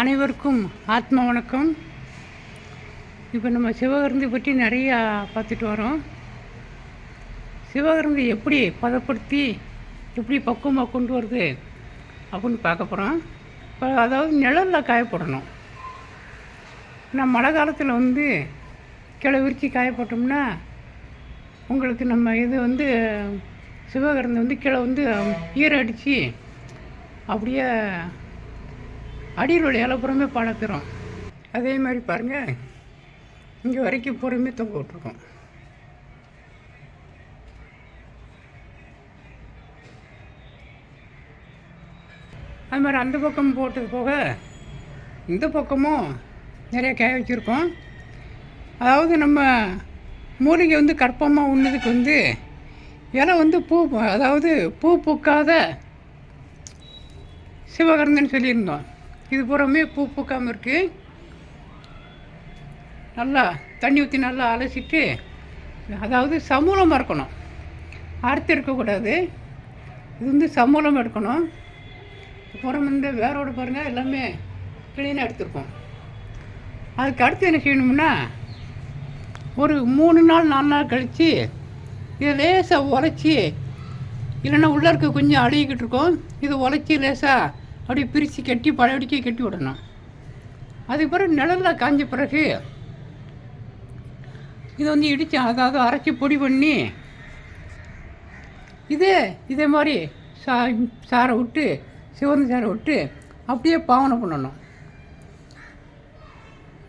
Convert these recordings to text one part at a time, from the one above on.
அனைவருக்கும் ஆத்ம வணக்கம். இப்போ நம்ம சிவகருந்தி பற்றி நிறையா பார்த்துட்டு வரோம். சிவகருந்தி எப்படி பதப்படுத்தி எப்படி பக்குவமாக கொண்டு வருது அப்படின்னு பார்க்க போகிறோம் இப்போ அதாவது நிழலில் காயப்படணும். நான் மழை காலத்தில் வந்து கிளை விரித்து காயப்பட்டோம்னா உங்களுக்கு நம்ம இது வந்து சிவகருந்தி வந்து கீழே வந்து ஈர அடித்து அப்படியே அடியில் இலப்புறமே பழக்கிறோம். அதே மாதிரி பாருங்கள் இங்கே வரைக்கும் பொறுமே தொங்க விட்ருக்கோம் அது மாதிரி அந்த பக்கம் போட்டது போக இந்த பக்கமும் நிறைய காய வச்சுருக்கோம். அதாவது நம்ம மூலிகை வந்து கற்பமாக உண்ணதுக்கு வந்து இலை வந்து பூ அதாவது பூ பூக்காத சிவகரந்தன் சொல்லியிருந்தோம். இது பூராமே பூ பூக்காமல் இருக்குது நல்லா தண்ணி ஊற்றி நல்லா அலசிட்டு அதாவது சமூலமாக இருக்கணும். அறுத்து இருக்கக்கூடாது இது வந்து சமூலம் எடுக்கணும். அப்புறம் வந்து வேரோடு பாருங்கள் எல்லாமே க்ளீனாக எடுத்துருக்கோம். அதுக்கு அடுத்து என்ன செய்யணும்னா ஒரு மூணு நாள் நாலு நாள் கழித்து இதை லேசாக உரைச்சி இல்லைன்னா உள்ளே இருக்க கொஞ்சம் அழுகிக்கிட்டு இருக்கோம். இதை உரைச்சி லேசாக அப்படியே பிரித்து கட்டி பழையடிக்க கட்டி விடணும். அதுக்கு பிறகு நிழலில் காஞ்ச பிறகு இதை வந்து இடித்து அதாவது அரைச்சி பொடி பண்ணி இதே இதே மாதிரி சா சாரை விட்டு சிவந்த சாரை விட்டு அப்படியே பாவனை பண்ணணும்.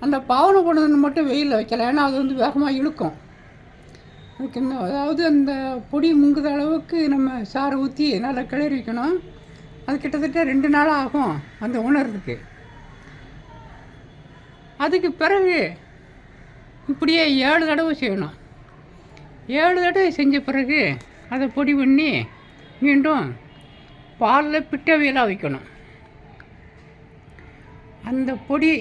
அந்த பாவனை பண்ணதுன்னு மட்டும் வெயிலில் வைக்கல ஏன்னா அது வந்து வேகமாக இழுக்கும். அதுக்கு அதாவது அந்த பொடி முங்குத அளவுக்கு நம்ம சாரை ஊற்றி நல்லா கிளறி வைக்கணும். அது கிட்டத்தட்ட ரெண்டு நாள் ஆகும் அந்த உணர்றதுக்கு. அதுக்கு பிறகு இப்படியே ஏழு தடவை செய்யணும். ஏழு தடவை செஞ்ச பிறகு அதை பொடி பண்ணி மீண்டும் பாலில் பிட்டவியலாக வைக்கணும். அந்த பொடி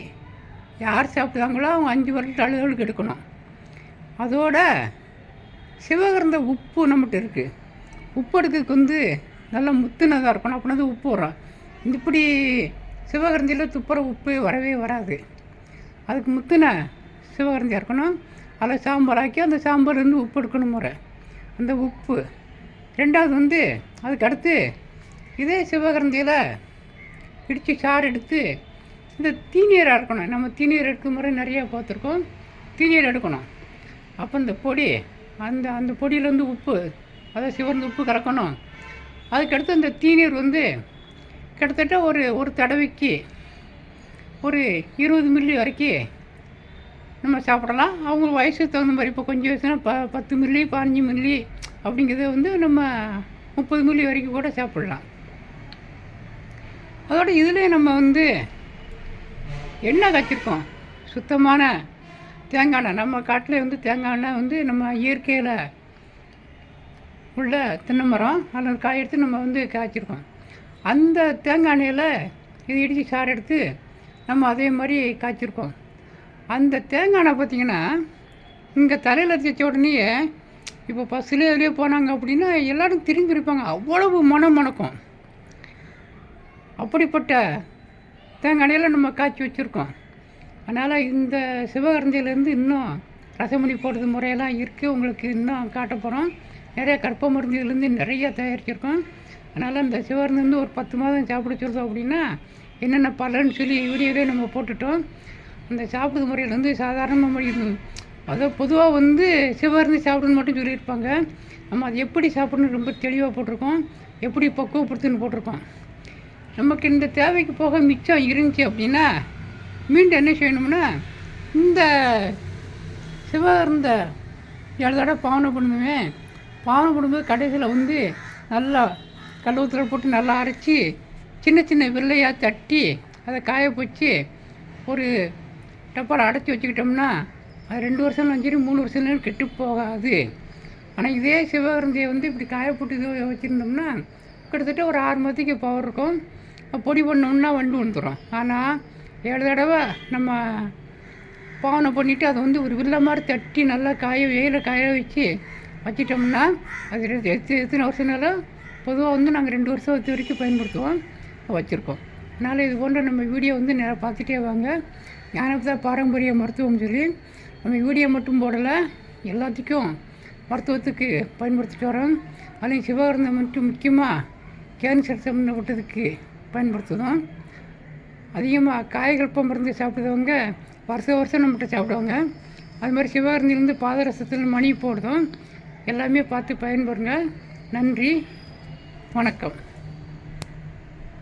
யார் சாப்பிட்டாங்களோ அவங்க அஞ்சு வருஷத்து அழுதலுக்கு எடுக்கணும். அதோட சிவகர்ந்த உப்பு நம்மகிட்ட இருக்குது உப்பு எடுக்கிறதுக்கு வந்து நல்லா முத்துனதாக இருக்கணும். அப்படின்னா தான் உப்பு வரும். இந்த இப்படி சிவகரஞ்சியில் துப்புற உப்பு வரவே வராது. அதுக்கு முத்துன சிவகரஞ்சியாக இருக்கணும். அதில் சாம்பார் ஆக்கி அந்த சாம்பார் வந்து உப்பு எடுக்கணும் முறை. அந்த உப்பு. ரெண்டாவது வந்து அதுக்கு அடுத்து இதே சிவகரந்தியில் இடித்து சாறு எடுத்து இந்த தீநீராக இருக்கணும். நம்ம தீநீர் எடுக்கும் முறை நிறையா பார்த்துருக்கோம். தீநீர் எடுக்கணும். அப்போ இந்த பொடி அந்த அந்த பொடியிலேருந்து உப்பு அதாவது சிவர்ந்து உப்பு கறக்கணும். அதுக்கடுத்து அந்த தீநீர் வந்து கிட்டத்தட்ட ஒரு ஒரு தடவைக்கு ஒரு இருபது மில்லி வரைக்கும் நம்ம சாப்பிடலாம். அவங்க வயசுக்கு தகுந்த மாதிரி இப்போ கொஞ்சம் வயசுனா ப பத்து மில்லி பதினஞ்சு மில்லி அப்படிங்கிறத வந்து நம்ம முப்பது மில்லி வரைக்கும் கூட சாப்பிடலாம். அதோட இதில் நம்ம வந்து எண்ணெய் காய்ச்சிருக்கோம் சுத்தமான தேங்காய் எண்ணெய். நம்ம காட்டில் வந்து தேங்காய் எண்ணெய் வந்து நம்ம இயற்கையில் உள்ள தென்னை மரம் அதில் காய் எடுத்து நம்ம வந்து காய்ச்சிருக்கோம். அந்த தேங்காய் எண்ணெயில் இது இடித்து சாறு எடுத்து நம்ம அதே மாதிரி காய்ச்சிருக்கோம். அந்த தேங்காய் எண்ணெய் பார்த்திங்கன்னா இங்கே தலையில் தேய்ச்ச உடனே இப்போ பஸ்ஸில் எதுலேயே போனாங்க அப்படின்னா எல்லோரும் திரும்பி இருப்பாங்க. அவ்வளவு மனம் மணக்கும் அப்படிப்பட்ட தேங்காய் எண்ணெயில் நம்ம காய்ச்சி வச்சுருக்கோம். அதனால் இந்த சிவகரந்தியிலேருந்து இன்னும் ரசமணி போடுறது முறையெல்லாம் இருக்குது உங்களுக்கு இன்னும் காட்ட போகிறோம் நிறைய கற்ப மருந்துகள்லேருந்து நிறைய தயாரிச்சிருக்கோம். அதனால் இந்த சிவகரந்து ஒரு பத்து மாதம் சாப்பிட சொல்கிறோம் அப்படின்னா என்னென்ன பலன்னு சொல்லி வீடியோவே நம்ம போட்டுட்டோம். அந்த சாப்பிடுற முறையில் வந்து சாதாரணமாக முடியுது. அதாவது பொதுவாக வந்து சிவர்ந்து சாப்பிடுன்னு மட்டும் சொல்லியிருப்பாங்க. நம்ம அது எப்படி சாப்பிடணும் ரொம்ப தெளிவாக போட்டிருக்கோம். எப்படி பக்குவப்படுத்துன்னு போட்டிருக்கோம். நமக்கு இந்த தேவைக்கு போக மிச்சம் இருந்துச்சு அப்படின்னா மீண்டும் என்ன செய்யணும்னா இந்த சிவகர்ந்த ஏழு தடவை பாவனை பண்ணுவேன். பானம் போடும்போது கடைசியில் வந்து நல்லா கல்லூத்தில் போட்டு நல்லா அரைச்சி சின்ன சின்ன வில்லையாக தட்டி அதை காய வச்சு ஒரு டப்பாவில் அடைச்சி வச்சுக்கிட்டோம்னா அது ரெண்டு வருஷம் சரி மூணு வருஷம்லாம் கெட்டு போகாது. ஆனால் இதே சிவகரந்தியை வந்து இப்படி காய போட்டு இது வச்சுருந்தோம்னா கிட்டத்தட்ட ஒரு ஆறு மாதத்துக்கு பவர் இருக்கும். பொடி பண்ணோம்னா வண்டு வந்துடும் ஆனால் ஏழு தடவை நம்ம பாவனை பண்ணிவிட்டு அதை வந்து ஒரு வில்ல மாதிரி தட்டி நல்லா காய வெயில காய வச்சு வச்சிட்டோம்னா அது எத்து எத்தனை வருஷம்னாலும் பொதுவாக வந்து நாங்கள் ரெண்டு வருஷம் வச்சு வரைக்கும் பயன்படுத்துவோம். வச்சுருக்கோம். அதனால் இது போன்ற நம்ம வீடியோ வந்து நேராக பார்த்துட்டே வாங்க. ஞானப்தா பாரம்பரிய மருத்துவம் சொல்லி நம்ம வீடியோ மட்டும் போடலை எல்லாத்துக்கும் மருத்துவத்துக்கு பயன்படுத்திட்டு வரோம். அதுலேயும் சிவகர்ந்தம் மட்டும் முக்கியமாக கேன்சர் சம்மந்தப்பட்டதுக்கு பயன்படுத்துவோம் அதிகமாக காய்கல்பம் மருந்து சாப்பிடுறவங்க வருஷம் வருஷம் நம்மகிட்ட சாப்பிடுவாங்க. அது மாதிரி சிவகரந்திலேருந்து பாதரசத்தில் மணி போடுறோம். எல்லாமே பார்த்து பயன்படுங்க. நன்றி. வணக்கம்.